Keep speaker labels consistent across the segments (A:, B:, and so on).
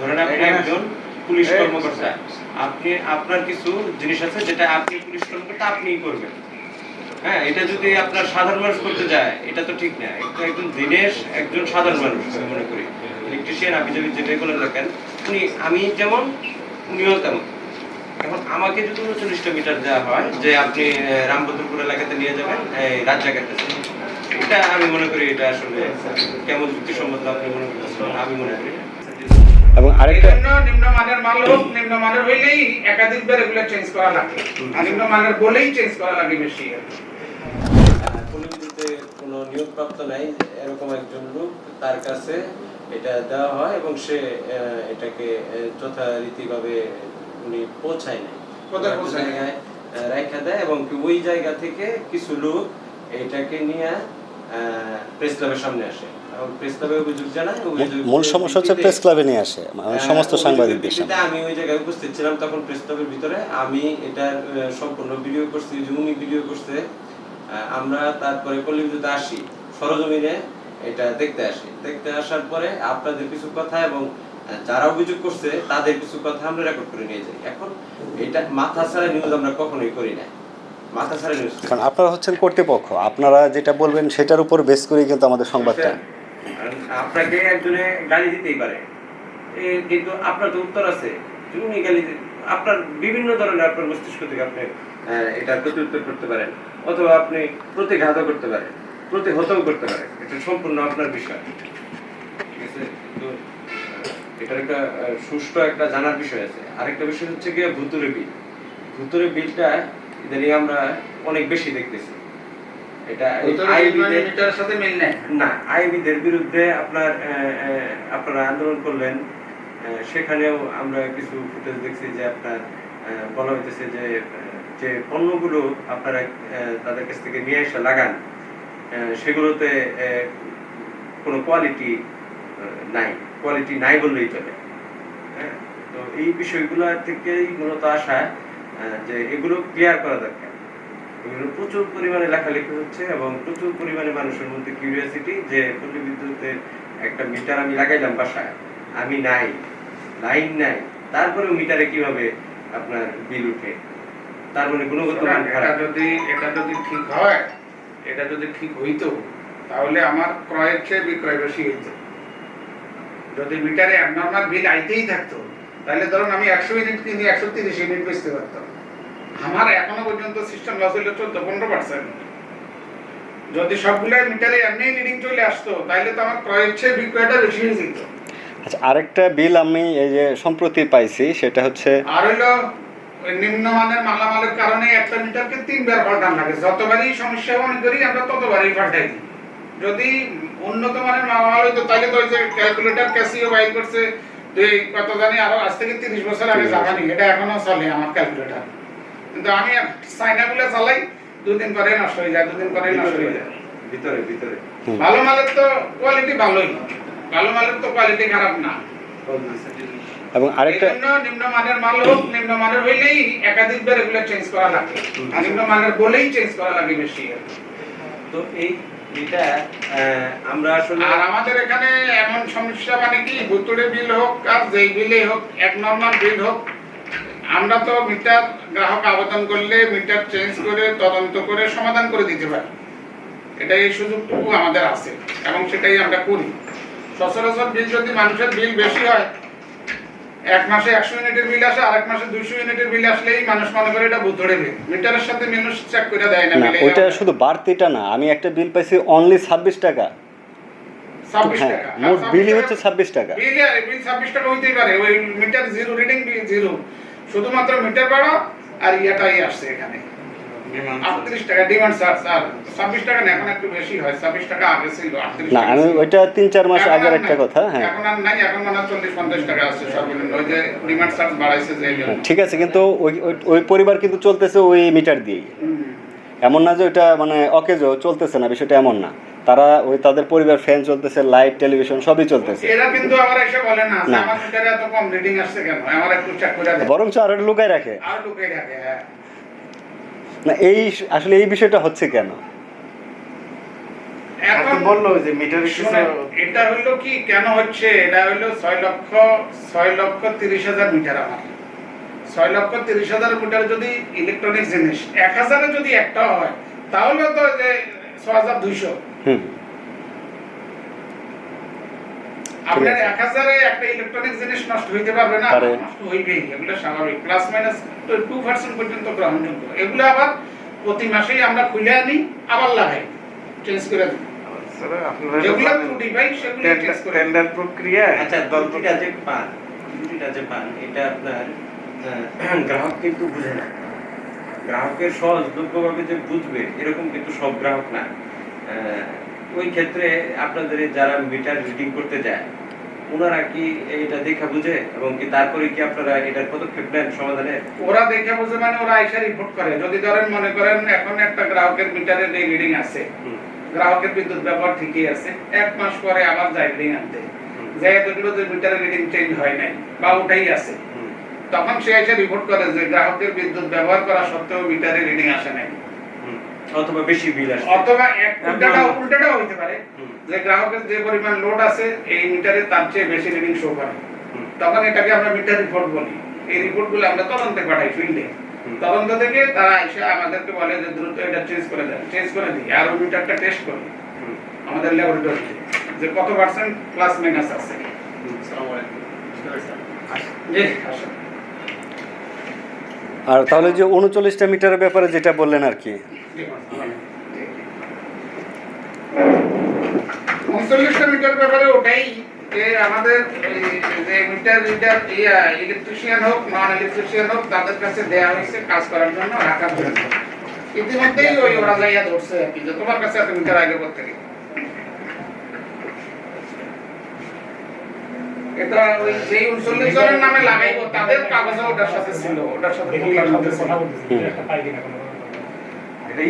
A: ধরেন আপনি একজন পুলিশ কর্মকর্তা। আপনি আপনার কিছু জিনিস আছে যেটা আপনি পুলিশ কর্মকর্তা আপনিই করবেন। হ্যাঁ এটা যদি আপনার সাধারণ মানুষ করতে যায় এটা তো ঠিক না। একজন দিনেশ একজন সাধারণ মানুষ আমি মনে করি। ইলেকট্রিশিয়ান আপনি যদি যেটাই বলেন না উনি আমি যেমন উনিও তেমন। এখন আমাকে যদি উনচল্লিশটা মিটার দেওয়া হয় যে আপনি আহ, রামভদ্রপুর এলাকাতে নিয়ে যাবেন এই জায়গাতে এটা আমি মনে করি এটা আসলে কেমন যুক্তিসম্মত আপনি মনে করতেছেন আমি মনে করি।
B: এবং আরেকটা
C: নিম্নমানের মাল হোক নিম্নমানের হইলেই একাধিকবার এগুলো চেঞ্জ করা লাগে। আর নিম্নমানের বলেই চেঞ্জ করা লাগে বেশি।
A: কোনো নিয়োগপ্রাপ্ত নাই এরকম একজন লোক তার কাছে এটা দেওয়া হয় এবং সে আহ, এটাকে যথারীতিভাবে উনি পৌঁছায় নাই? জায়গায়, আহ, দেয় এবং ওই জায়গা থেকে কিছু লোক এটাকে নিয়ে প্রেস ক্লাবের সামনে আসে। প্রেস ক্লাবে অভিযোগ জানায়
B: মূল সমস্যা হচ্ছে প্রেস ক্লাবে নিয়ে আসে মানে সমস্ত সাংবাদিকদের সামনে।
A: আমি ওই জায়গায় উপস্থিত ছিলাম তখন প্রেস ক্লাবের ভিতরে। আমি এটার সম্পূর্ণ ভিডিও করছি ভিডিও করছে আমরা তারপরে কলিমজুতে আসি সরজমিনে এটা দেখতে আসি। দেখতে আসার পরে আপনাদের কিছু কথা এবং যারা অভিযোগ করছে তাদের কিছু কথা আমরা রেকর্ড করে নিয়ে যাই। এখন এটা মাথা ছাড়া নিউজ আমরা কখনোই করি না।
B: কারণ আপনারা হচ্ছেন কর্তৃপক্ষ আপনারা যেটা বলবেন সেটার উপর বেস করেই কিন্তু আমাদের সংবাদটা।
A: আপনাকে একজনে গালি দিতেই পারে। কিন্তু আপনার তো উত্তর আছে। উনি গালি আপনার বিভিন্ন ধরনের আপনার মস্তিষ্ক থেকে আপনি আহ, এটার প্রতি উত্তর করতে পারেন অথবা আপনি প্রতিঘাতও করতে পারেন প্রতিহতও করতে পারেন। এটা সম্পূর্ণ আপনার বিষয়। ঠিক আছে? কিন্তু এটার একটা সুষ্ঠু একটা জানার বিষয় আছে। আরেকটা বিষয় হচ্ছে গিয়ে ভুতুরে বিল। ভুতুরে বিলটা ইদানিং আমরা অনেক বেশি দেখতেছি। এটা আইবিদের-
C: সাথে মিল
A: না আইবিদের বিরুদ্ধে আপনার আহ, আহ, আপনারা আন্দোলন করলেন সেখানেও আমরা কিছু ফুটেজ দেখছি যে আপনার বলা হইতেছে যে যে পণ্যগুলো আপনারা আহ, তাদের কাছ থেকে নিয়ে এসে লাগান সেগুলোতে কোনো কোয়ালিটি নাই। কোয়ালিটি নাই বললেই চলে। হ্যাঁ? তো এই বিষয়গুলো থেকেই মূলত আসা যে এগুলো ক্লিয়ার করা দরকার। এগুলো প্রচুর পরিমাণে লেখালেখি হচ্ছে এবং প্রচুর পরিমাণে মানুষের মধ্যে কিউরিয়াসিটি যে পল্লী বিদ্যুতের একটা মিটার আমি লাগাইলাম বাসায় আমি নাই লাইন নাই তারপরে মিটারে কীভাবে আপনার বিল উঠে? তার মানে গুণগত মান খারাপ।
C: যদি এটা যদি ঠিক হয় এটা যদি ঠিক হইতো তাহলে আমার ক্রয়ের চেয়ে বিক্রয় বেশি হইতো। যদি মিটারে অ্যাবনর্মাল বিল আইতেই থাকতো তাহলে ধরুন আমি একশো ইউনিট কিনে একশো তিরিশ ইউনিট বেচতে পারতাম। আমার এখনও পর্যন্ত সিস্টেম লস হইল চোদ্দ পনেরো পার্সেন্ট যদি সবগুলো মিটারে এমনি রিডিং চলে আসতো তাহলে তো আমার ক্রয়ের চেয়ে বিক্রয়টা বেশি হয়ে যেত।
B: আচ্ছা আরেকটা বিল আমি এই যে সম্প্রতি পাইছি সেটা হচ্ছে
C: আর হইল নিম্নমানের মালামালের কারণে একটা মিটারকে তিনবার পাল্টান লাগে। যতবারই সমস্যা মনে করি আমরা ততবারই পাল্টাই দিই। যদি উন্নত মানের মালামাল হইতো তাহলে তো ওই যে ক্যালকুলেটর ক্যাসিও বাইর করছে যে কত জানি আরও আজ থেকে তিরিশ বছর আগে জাপানি এটা এখনও চলে আমার ক্যালকুলেটর কিন্তু আমি চাইনাগুলো চালাই দুদিন পরে নষ্ট হয়ে যায় দুদিন পরে নষ্ট হয়ে যায়।
A: ভিতরে ভিতরে
C: ভালো মালের তো কোয়ালিটি ভালোই। ভালো মালের তো কোয়ালিটি খারাপ না।
B: এবং আরেকটা
C: নিম্নমানের মাল হোক নিম্নমানের হইলেই একাধিকবার এগুলো চেঞ্জ করা লাগে। নিম্নমানের বলেই চেঞ্জ করা লাগে বেশি। আর
A: তো এই আমরা
C: আর আমাদের এখানে এমন সমস্যা মানে কি, ভুতুড়ে বিল হোক আর যেই বিলে হোক, এক নর্মাল বিল হোক, আমরা তো মিটার গ্রাহক আবেদন করলে মিটার চেঞ্জ করে, তদন্ত করে সমাধান করে দিতে পারি। এটা এই সুযোগটুকু আমাদের আছে, এবং সেটাই আমরা করি। সচরাচর বিল যদি মানুষের বিল বেশি হয় এক মাসে একশো ইউনিটের বিল আসে আরেক মাসে দুইশো ইউনিটের বিল আসলেই মানুষ মনে করে এটা ভুতুড়ে বিল মিটারের সাথে মানুষ চেক করে দেয় না
B: ওইটা শুধু বাড়তিটা না আমি একটা বিল পাইছি অনলি ছাব্বিশ টাকা। হ্যাঁ
C: টাকা।
B: মোট
C: বিল
B: বিলই হচ্ছে ছাব্বিশ টাকা।
C: বিল বিল ছাব্বিশ টাকা হইতেই পারে ওই মিটার জিরো রিডিং জিরো। শুধুমাত্র মিটার ভাড়া আর ইয়াটাই আসছে এখানে। আটত্রিশ টাকা ডিমান্ড চার্জ আর ছাব্বিশ টাকা না এখন একটু বেশি হয়। ছাব্বিশ টাকা আগে ছিল
B: না আমি ওইটা তিন চার মাস আগের একটা কথা হ্যাঁ।
C: এখন আর নাই এখন মানে চল্লিশ পঞ্চাশ টাকা আছে সর্বনিম্ন। ওই যে ডিমান্ড চার্জ বাড়াইছে যে এই জন্য।
B: হ্যাঁ, ঠিক আছে কিন্তু ওই ওই- ওই পরিবার কিন্তু চলতেছে ওই মিটার দিয়েই।
C: হুম।
B: এমন না যে ওইটা মানে অকেজো চলতেছে না বিষয়টা এমন না। তারা ওই তাদের পরিবার ফ্যান চলতেছে লাইট টেলিভিশন সবই চলতেছে।
C: এরা কিন্তু আবার এসে বলে না। আমার এত কম রিডিং আসছে কেন? আমার একটু চেক করে দেয়
B: বরঞ্চ আরও লুকায় রাখে।
C: আর লুকিয়ে রাখে হ্যাঁ।
B: না এই আসলে এই বিষয়টা হচ্ছে কেন?
C: এখন
D: বলল যে মিটার
C: এটা হইল কি কেন হচ্ছে এটা হইল ছয় লক্ষ ছয় লক্ষ তিরিশ হাজার মিটার আমার। ছয় লক্ষ তিরিশ হাজার মিটার যদি ইলেকট্রনিক জিনিস এক হাজারে যদি একটা হয় তাহলে তো যে ছ হাজার দুইশো। আপনার
B: আছে।
C: এক হাজারে একটা ইলেকট্রনিক জিনিস নষ্ট হইতে পারবে না নষ্ট হইবেই এগুলো স্বাভাবিক। প্লাস মাইনাস টু পার্সেন্ট পর্যন্ত গ্রহণযোগ্য এগুলো আবার প্রতি মাসেই আমরা খুলে আনি আবার লাগাই। চেঞ্জ করে দিই।
D: স্যার, আপনারা
C: যেগুলো
D: বলেন,
C: ত্রুটি পাই সেগুলো চেঞ্জ
D: টেন্ডার-
C: করে দিই।
D: টেন্ডার প্রক্রিয়া
A: আচ্ছা ত্রুটিটা যে পান ত্রুটিটা যে পান এটা আপনার গ্রাহক কিন্তু বুঝে না গ্রাহকের সহজযোগ্যভাবে যে বুঝবে এরকম কিন্তু সব গ্রাহক না। আহ, ওই ক্ষেত্রে আপনাদের যারা মিটার রিডিং করতে যায় ওনারা কি এটা দেখা বুঝে এবং কি তারপরে কি আপনারা এটার পদক্ষেপ নেন সমাধানের
C: ওরা দেখে বুঝে মানে ওরা আইসা রিপোর্ট করে। যদি ধরেন মনে করেন এখন একটা গ্রাহকের মিটারের রিডিং আছে। গ্রাহকের বিদ্যুৎ ব্যবহার ঠিকই আছে। এক মাস পরে আবার যায় রিডিং আনতে। যে দেখল যে মিটারের রিডিং চেঞ্জ হয় নাই বা ওটাই আছে। তখন সে এসে রিপোর্ট করে যে গ্রাহকের বিদ্যুৎ ব্যবহার করা সত্ত্বেও মিটারে রিডিং আসে নাই।
A: অথবা বেশি বিল আসে
C: অথবা এক উল্টাটাও উল্টাটাও হইতে পারে। যে গ্রাহকের যে পরিমাণ লোড আছে এই মিটারে তার চেয়ে বেশি রিডিং শো করে। তখন এটাকে আমরা মিটার রিপোর্ট বলি। এই রিপোর্টগুলো আমরা তদন্তে পাঠাই ফিল্ডে তদন্ত থেকে তারা এসে আমাদেরকে বলে যে দ্রুত এটা চেঞ্জ করে দেন চেঞ্জ করে দিই। আর ওই মিটারটা টেস্ট করি। আমাদের ল্যাবরেটরিতে যে কত পার্সেন্ট প্লাস মাইনাস আছে।
A: আসসালামু আলাইকুম।
C: জি আসুন।
B: আর তাহলে যে উনচল্লিশটা মিটারের ব্যাপারে যেটা বললেন আর কি।
C: উনচল্লিশটা মিটার ব্যাপারে ওটাই যে আমাদের যে মিটার রিডার ইলেকট্রিশিয়ান হোক নন ইলেকট্রিশিয়ান হোক, তাদের কাছে দেয়া হয়েছে কাজ করার জন্য, রাখার জন্য। ইতিমধ্যেই ওই ওরা যাইয়া ধরছে আর কি, যে তোমার কাছে এত মিটার আগে করতে এটা ওই যেই উনচল্লিশ নামে লাগাইবো তাদের কাগজে ওটার সাথে ছিল ওটার সাথে খুলনার সাথে ছিল।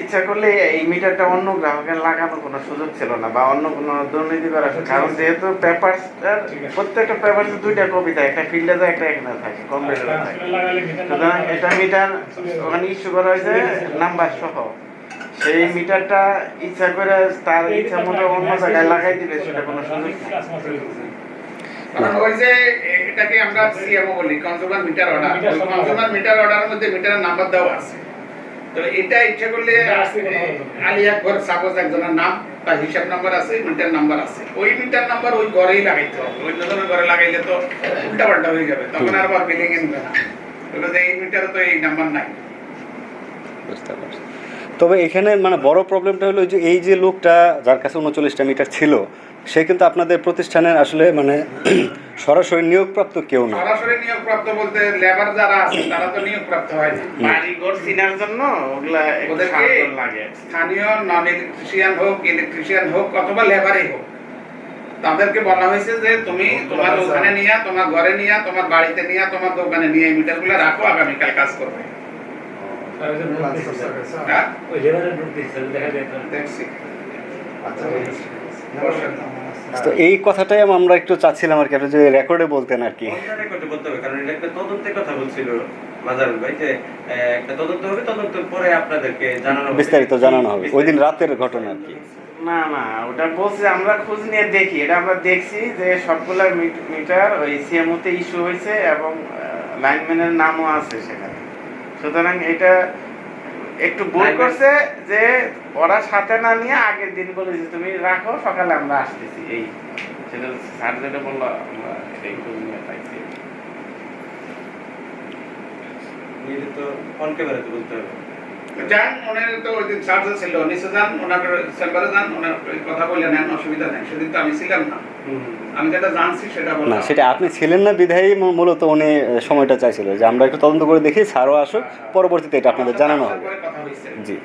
D: ইচ্ছা করলে এই মিটারটা অন্য গ্রাহকের লাগানোর কোনো সুযোগ ছিল না বা অন্য কোনো দুর্নীতি করার কারণ যেহেতু পেপারসটার প্রত্যেকটা পেপারসে দুইটা কপি থাকে একটা ফিল্ডে যায় একটা এখানে থাকে কম্পিউটারে থাকে। সুতরাং এটা মিটার ওখানে ইস্যু করা হয়েছে নাম্বার সহ। সেই মিটারটা ইচ্ছা করে তার ইচ্ছা মতো অন্য জায়গায় লাগাই দিবে সেটা কোনো সুযোগ নেই
C: কারণ ওই যে এটাকে আমরা সিএমও বলি consumer meter order consumer meter অর্ডারের মধ্যে মিটারের নাম্বার দেওয়া আছে। তো এটা ইচ্ছা করলে আলী সাপোজ একজনের নাম তার হিসাব নাম্বার আছে মিটার নাম্বার আছে। ওই মিটার নাম্বার ওই ঘরেই লাগাইতে হবে। অন্য জনের ঘরে লাগাইলে তো উল্টা পাল্টা হয়ে যাবে তখন আর বিলিং এ নিবে না। যে এই মিটারে তো এই নাম্বার নাই।
B: বুঝতে পারছি। তবে এখানে মানে বড় প্রবলেমটা হলো যে এই যে লোকটা যার কাছে উনচল্লিশটা মিটার ছিল সে কিন্তু আপনাদের প্রতিষ্ঠানের আসলে মানে সরাসরি নিয়োগপ্রাপ্ত কেউ না।
C: সরাসরি নিয়োগপ্রাপ্ত বলতে লেবার যারা আছে তারা তো নিয়োগপ্রাপ্ত হয় না
D: বাড়িঘর চিনার জন্য ওগুলা একটু
C: ওদেরকে
D: লাগে।
C: স্থানীয় নন ইলেকট্রিশিয়ান হোক ইলেকট্রিশিয়ান হোক অথবা লেবারই হোক তাদেরকে বলা হয়েছে যে তুমি তোমার ওখানে নিয়ে তোমার ঘরে নিয়ে তোমার বাড়িতে নিয়ে তোমার দোকানে নিয়ে মিটারগুলো রাখো আগামীকাল কাজ করবে। হ্যাঁ? দেখছি। বসেন।
B: তো এই কথাটাই আমরা একটু চাচ্ছিলাম আর কি আপনি যদি রেকর্ডে বলতেন আর কি।
A: করতে বলতে হবে? কারণ এটা একটা তদন্তের কথা বলছিল মাজারুল ভাই যে একটা তদন্ত হবে তদন্ত পরে আপনাদেরকে জানানো হবে।
B: বিস্তারিত জানানো হবে। ওই দিন রাতের ঘটনা আর কি।
D: না না ওটা বলছে আমরা খোঁজ নিয়ে দেখি। এটা আমরা দেখছি যে সবগুলা মিট- মিটার ওই সিএমওতে ইস্যু হয়েছে এবং লাইনম্যানের নামও আছে সেখানে। সুতরাং এটা একটু ভুল করছে যে ওরা সাথে না নিয়ে আগের দিন বলেছে তুমি রাখো সকালে আমরা আসতেছি। এই সেটা স্যার যেটা বলল আমরা এটাই খোঁজ নিয়ে পাইছি
A: তো অন ক্যামেরাতে বলতে হবে।
C: যান ওনার তো ওই দিন চার্জ ছিল। নিচে যান ওনার চেম্বারে যান ওনার কথা বলে নেন অসুবিধা নেই। সেদিন তো আমি ছিলাম না। আমি যেটা জানছি সেটা
B: না সেটা আপনি ছিলেন না বিধায়ী মূলত উনি সময়টা চাইছিল। যে আমরা একটু তদন্ত করে দেখি স্যারও আসুক পরবর্তীতে এটা আপনাদের জানানো হবে। জি।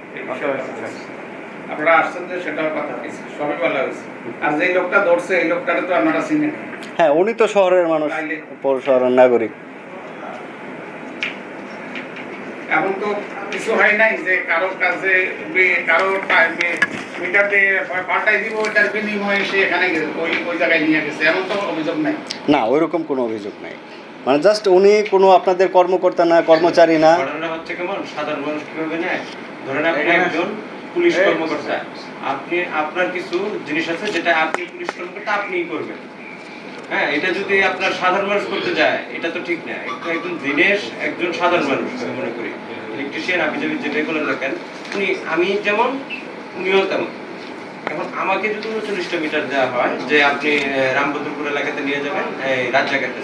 C: আপনারা আসছেন যে সেটাও কথা হয়েছে সবই বলা হয়েছে। আর যেই লোকটা ধরছে এই লোকটাকে তো আপনারা চিনেন
B: হ্যাঁ উনি তো শহরের মানুষ শহরের নাগরিক।
C: এখন তো কিছু হয় নাই যে কারও কাছে বে- কারও পা- বে- মিটার দিয়ে পাল্টাই দিব ওটার বিনিময়ে সে এখানে ওই ওই জায়গায় নিয়ে গেছে। এমন তো অভিযোগ নাই।
B: না ওইরকম কোনো অভিযোগ নাই। মানে জাস্ট উনি কোনো আপনাদের কর্মকর্তা না কর্মচারী না।
A: হচ্ছে কেমন? সাধারণ মানুষ কীভাবে নেয়? ধরেন আপনি একজন পুলিশ কর্মকর্তা। আপনি আপনার কিছু জিনিস আছে যেটা আপনি পুলিশ কর্মকর্তা আপনিই করবেন। হ্যাঁ এটা যদি আপনার সাধারণ মানুষ করতে যায় এটা তো ঠিক না। একটা একজন দিনেশ একজন সাধারণ মানুষ আমি মনে করি। ইলেকট্রিশিয়ান আপনি যদি যেটাই বলেন না উনি আমি যেমন উনিও তেমন এখন আমাকে যদি উনচল্লিশটা মিটার দেওয়া হয় যে আপনি আহ, এলাকাতে নিয়ে যাবেন এই রাজ্জাকাতে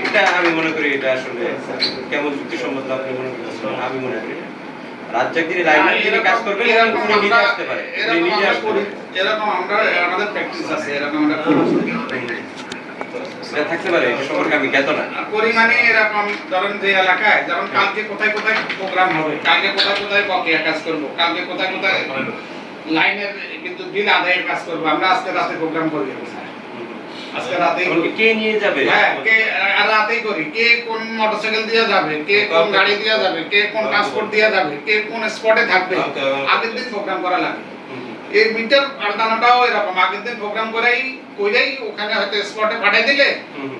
A: এটা আমি মনে করি এটা আসলে কেমন যুক্তিসম্মত আপনি মনে করছেন আমি মনে করি। রাজ্জাক তিনি লাইনে তিনি কাজ করবেন
C: এরকম
A: উনি নিজে আসতে পারে উনি নিজে
C: আমরা
A: আসতে পারে
C: এরকম আমরা আমাদের প্র্যাকটিস আছে এরকম আমরা
A: থাকতে পারে সম্পর্কে আমি জ্ঞাত না।
C: পরিমাণে এরকম ধরেন যে এলাকায় যেমন কালকে কোথায় কোথায় প্রোগ্রাম হবে কালকে কোথায় কোথায় বকেয়া কাজ করব কালকে কোথায় কোথায় লাইনের কিন্তু বিল আদায়ের কাজ করব আমরা আজকে রাতে প্রোগ্রাম করি আজকে রাতেই
A: কে নিয়ে যাবে?
C: হ্যাঁ কে আর রাতেই করি। কে কোন মোটরসাইকেল দিয়ে যাবে কে কোন গাড়ি দিয়ে যাবে কে কোন ট্রান্সপোর্ট দিয়ে যাবে কে কোন স্পটে থাকবে আগের দিন প্রোগ্রাম করা লাগে
A: হুম।
C: এই মিটার পাল্টানোটাও এরকম। আগের দিন প্রোগ্রাম করেই কইরাই ওখানে হয়তো স্পটে পাঠাই দিলে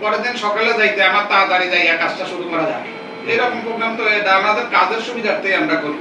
C: পরের দিন সকালে যাইতে আমার তাড়াতাড়ি যাই কাজটা শুরু করা যায়। এরকম প্রোগ্রাম তো এটা আমাদের কাজের সুবিধার্থেই আমরা করি।